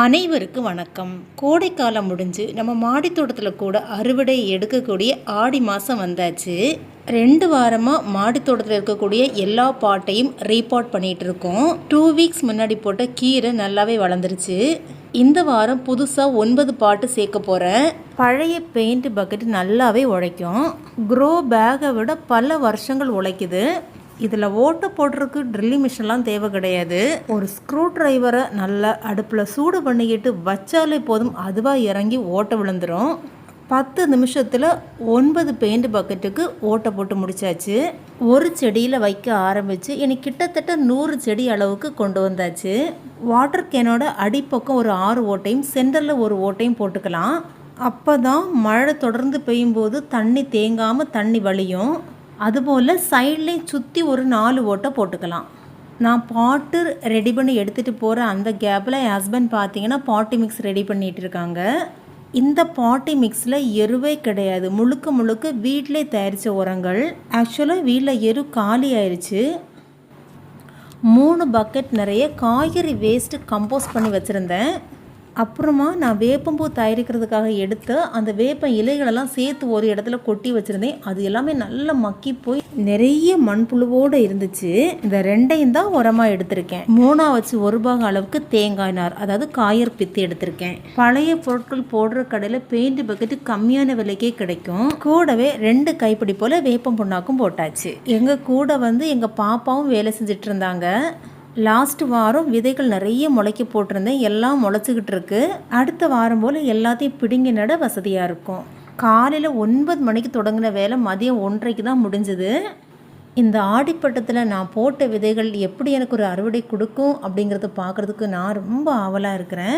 அனைவருக்கும் வணக்கம். கோடைக்காலம் முடிஞ்சு நம்ம மாடி தோட்டத்தில் கூட அறுவடை எடுக்கக்கூடிய ஆடி மாதம் வந்தாச்சு. ரெண்டு வாரமாக மாடி தோட்டத்தில் இருக்கக்கூடிய எல்லா பாட்டையும் ரீபாட் பண்ணிகிட்டு இருக்கோம் டூ வீக்ஸ் முன்னாடி போட்ட கீரை நல்லாவே வளர்ந்துருச்சு. இந்த வாரம் புதுசாக ஒன்பது பாட்டு சேர்க்க போகிறேன் பழைய பெயிண்ட் பக்கெட் நல்லாவே உழைக்கும். க்ரோ பேக்கை விட பல வருஷங்கள் உழைக்குது. இதில் ஓட்டை போடுறதுக்கு ட்ரில்லிங் மிஷின்லாம் தேவை கிடையாது. ஒரு ஸ்க்ரூ ட்ரைவரை நல்லா அடுப்பில் சூடு பண்ணிக்கிட்டு வச்சாலே போதும் அதுவாக இறங்கி ஓட்டை விழுந்துடும் பத்து நிமிஷத்தில் ஒன்பது பெயிண்ட் பக்கெட்டுக்கு ஓட்டை போட்டு முடிச்சாச்சு. ஒரு செடியில் வைக்க ஆரம்பித்து எனக்கு கிட்டத்தட்ட நூறு செடி அளவுக்கு கொண்டு வந்தாச்சு. வாட்டர் கேனோட அடிப்பக்கம் ஒரு ஆறு ஓட்டையும் சென்டரில் ஒரு ஓட்டையும் போட்டுக்கலாம். அப்போ தான் மழை தொடர்ந்து பெய்யும்போது தண்ணி தேங்காமல் தண்ணி வழியும். அதுபோல் சைட்லேயும் சுற்றி ஒரு நாலு ஓட்டை போட்டுக்கலாம். நான் பாட்டு ரெடி பண்ணி எடுத்துகிட்டு போகிற அந்த கேப்பில் என் ஹஸ்பண்ட் பார்த்தீங்கன்னா பாட்டி மிக்ஸ் ரெடி பண்ணிகிட்டு இருக்காங்க. இந்த பாட்டி மிக்ஸில் எருவே கிடையாது. முழுக்க முழுக்க வீட்டிலே தயாரித்த உரங்கள். ஆக்சுவலாக வீட்டில் எரு காலி ஆயிடுச்சு மூணு பக்கெட் நிறைய காய்கறி வேஸ்ட்டு கம்போஸ் பண்ணி வச்சுருந்தேன். அப்புறமா நான் வேப்பம்பூ தயாரிக்கிறதுக்காக எடுத்து அந்த வேப்ப இலைகளெல்லாம் சேர்த்து ஒரு இடத்துல கொட்டி வச்சுருந்தேன். அது எல்லாமே நல்லா மக்கி போய் நிறைய மண்புழுவோடு இருந்துச்சு. இந்த ரெண்டையும் தான் உரமாக எடுத்திருக்கேன். மூணா வச்சு ஒரு பாகம் அளவுக்கு தேங்காய் நார் அதாவது காயர் பித்து எடுத்திருக்கேன். பழைய பொருட்கள் போடுற கடையில் பெயிண்ட் பக்கெட்டு கம்மியான விலைக்கே கிடைக்கும். கூடவே ரெண்டு கைப்பிடி போல் வேப்பம் புண்ணாக்கும் போட்டாச்சு. எங்கள் கூட வந்து எங்கள் பாப்பாவும் வேலை செஞ்சுட்டு இருந்தாங்க. லாஸ்ட் வாரம் விதைகள் நிறைய முளைக்க போட்டிருந்தேன். எல்லாம் முளைச்சிக்கிட்டு இருக்கு. அடுத்த வாரம் போல் எல்லாத்தையும் பிடுங்கி நட வசதியாக இருக்கும். காலையில் ஒன்பது மணிக்கு தொடங்கின வேலை மதியம் ஒன்றைக்கு தான் முடிஞ்சுது. இந்த ஆடிப்பட்டத்தில் நான் போட்ட விதைகள் எப்படி எனக்கு ஒரு அறுவடை கொடுக்கும் அப்படிங்கிறத பார்க்குறதுக்கு நான் ரொம்ப ஆவலாக இருக்கிறேன்.